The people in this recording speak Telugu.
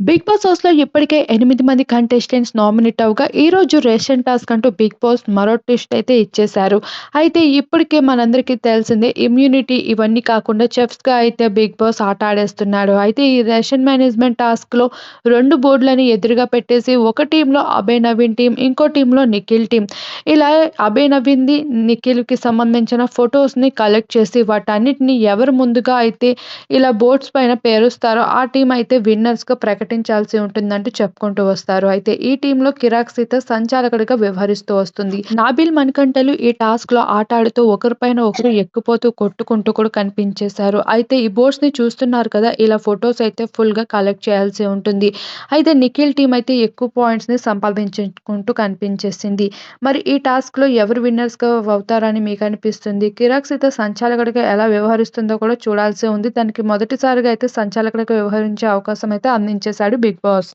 బిగ్ బాస్ హౌస్‌లో ఇప్పటికే ఎనిమిది మంది కంటెస్టెంట్స్ నామినేట్ అవ్గా ఈ రోజు రేషన్ టాస్క్ అంటూ బిగ్ బాస్ మరో ట్విస్ట్ అయితే ఇచ్చేశారు. అయితే ఇప్పటికే మనందరికీ తెలిసిందే ఇమ్యూనిటీ ఇవన్నీ కాకుండా చెఫ్స్‌గా అయితే బిగ్ బాస్ ఆట ఆడేస్తున్నాడు. అయితే ఈ రేషన్ మేనేజ్మెంట్ టాస్క్‌లో 2 బోర్డులని ఎదురుగా పెట్టేసి ఒక టీంలో అభయ్ నవీన్ టీం ఇంకో టీంలో నిఖిల్ టీం ఇలా అభయ్ నవీన్‌ది, నిఖిల్‌కి సంబంధించిన ఫోటోస్‌ని కలెక్ట్ చేసి వాటన్నిటిని ఎవరు ముందుగా అయితే ఇలా బోర్డ్స్ పైన పేరుస్తారో ఆ టీం అయితే విన్నర్స్‌గా ప్రకటించాల్సి ఉంటుందంటూ చెప్పుకుంటూ వస్తారు. అయితే ఈ టీమ్‌లో కిరాక్ సీత సంచాలకుడిగా వ్యవహరిస్తూ వస్తుంది. నాబిల్ మణికంఠలు ఈ టాస్క్‌లో ఆట ఆడుతూ ఒకరిపైన ఒకరు ఎక్కిపోతూ కొట్టుకుంటూ కూడా కనిపించేశారు. అయితే ఈ బోర్డ్స్‌ని చూస్తున్నారు కదా! ఇలా ఫొటోస్ అయితే ఫుల్గా కలెక్ట్ చేయాల్సి ఉంటుంది. అయితే నిఖిల్ టీం అయితే ఎక్కువ పాయింట్స్ని సంపాదించుకుంటూ కనిపించేసింది. మరి ఈ టాస్క్లో ఎవరు విన్నర్స్గా అవుతారని మీకనిపిస్తుంది? కిరాక్ సీత సంచాలకుడిగా ఎలా వ్యవహరిస్తుందో కూడా చూడాల్సి ఉంది. దానికి మొదటిసారిగా అయితే సంచాలకుడిగా వ్యవహరించే అవకాశం అయితే అందించేశాడు బిగ్ బాస్.